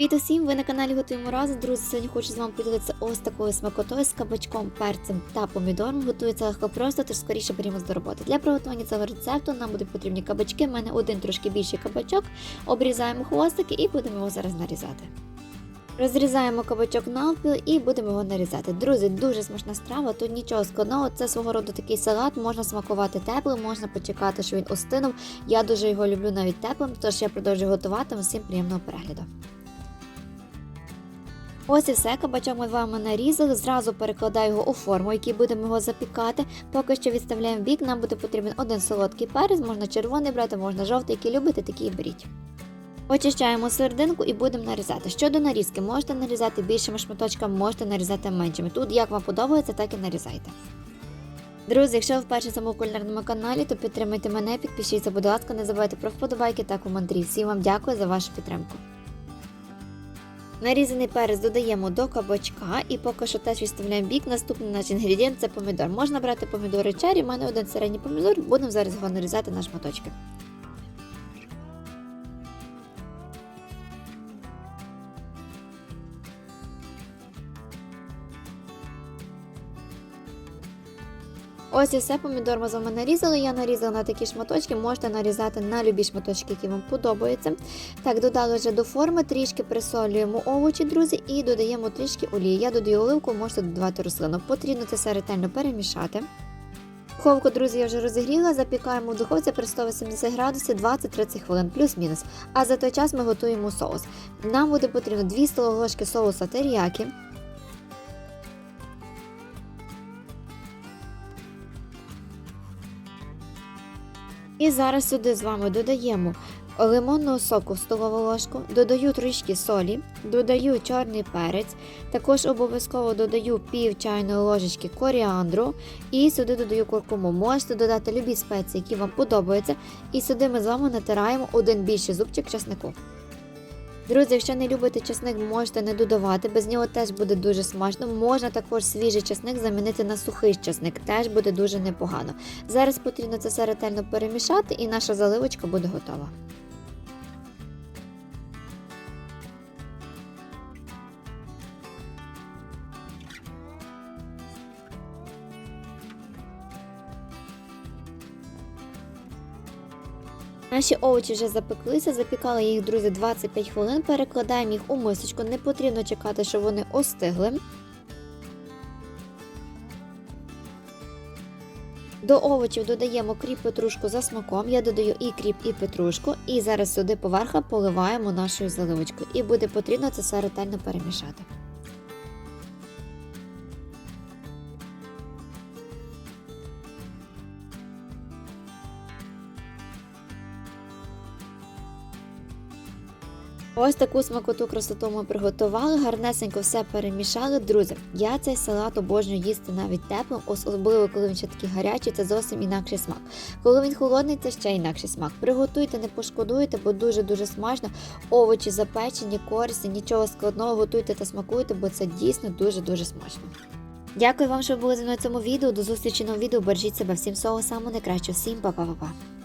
Привіт усім! Ви на каналі Готуємо разом. Друзі, сьогодні хочу з вами поділитися ось такою смакотою з кабачком, перцем та помідором. Готується легко просто, тож скоріше берімось до роботи. Для приготування цього рецепту нам будуть потрібні кабачки. У мене один трошки більший кабачок. Обрізаємо хвостики і будемо його зараз нарізати. Розрізаємо кабачок навпіл і будемо його нарізати. Друзі, дуже смачна страва, тут нічого складного. Це свого роду такий салат, можна смакувати теплим, можна почекати, що він остинув. Я дуже його люблю навіть теплим, тож я продовжую готувати. Всім приємного перегляду. Ось і все, кабачок ми з вами нарізали. Зразу перекладаю його у форму, якій будемо його запікати. Поки що відставляємо бік. Нам буде потрібен один солодкий перець, можна червоний брати, можна жовтий, який любите, такий беріть. Очищаємо серединку і будемо нарізати. Щодо нарізки, можете нарізати більшими шматочками, можете нарізати меншими. Тут як вам подобається, так і нарізайте. Друзі, якщо ви вперше цьому кулінарному каналі, то підтримайте мене, підпишіться, будь ласка, не забувайте про вподобайки та коментарі. Всім вам дякую за вашу підтримку. Нарізаний перець додаємо до кабачка і поки що теж відставляємо бік. Наступний наш інгредієнт це помідор. Можна брати помідори чері, у мене один середній помідор, будемо зараз його нарізати на шматочки. Ось і все, помідор ми з вами нарізали. Я нарізала на такі шматочки, можете нарізати на любі шматочки, які вам подобаються. Так, додали вже до форми, трішки присолюємо овочі, друзі, і додаємо трішки олії. Я додаю оливку, можете додавати рослину. Потрібно це все ретельно перемішати. Духовку, друзі, я вже розігріла, запікаємо в духовці при 180 градусів 20-30 хвилин, плюс-мінус. А за той час ми готуємо соус. Нам буде потрібно 2 столові ложки соуса теріякі, І зараз сюди з вами додаємо лимонного соку столову ложку, додаю трішки солі, додаю чорний перець, також обов'язково додаю пів чайної ложечки коріандру і сюди додаю куркуму. Можете додати любі спеції, які вам подобаються, і сюди ми з вами натираємо один більший зубчик чеснику. Друзі, якщо не любите чесник, можете не додавати, без нього теж буде дуже смачно. Можна також свіжий чесник замінити на сухий чесник, теж буде дуже непогано. Зараз потрібно це все ретельно перемішати, і наша заливочка буде готова. Наші овочі вже запеклися, запікали їх, друзі, 25 хвилин. Перекладаємо їх у мисочку. Не потрібно чекати, щоб вони остигли. До овочів додаємо кріп петрушку за смаком. Я додаю і кріп, і петрушку. І зараз сюди поверха поливаємо нашою заливочкою. І буде потрібно це все ретельно перемішати. Ось таку смакоту красоту ми приготували, гарнесенько все перемішали. Друзі, я цей салат обожнюю їсти навіть теплим, особливо коли він ще такий гарячий, це зовсім інакший смак. Коли він холодний, це ще інакший смак. Приготуйте, не пошкодуйте, бо дуже-дуже смачно. Овочі запечені, корисні, нічого складного, готуйте та смакуйте, бо це дійсно дуже-дуже смачно. Дякую вам, що були зі мною в цьому відео. До зустрічі на відео. Бережіть себе всім всього самого найкращого. Всім па-па-па-па.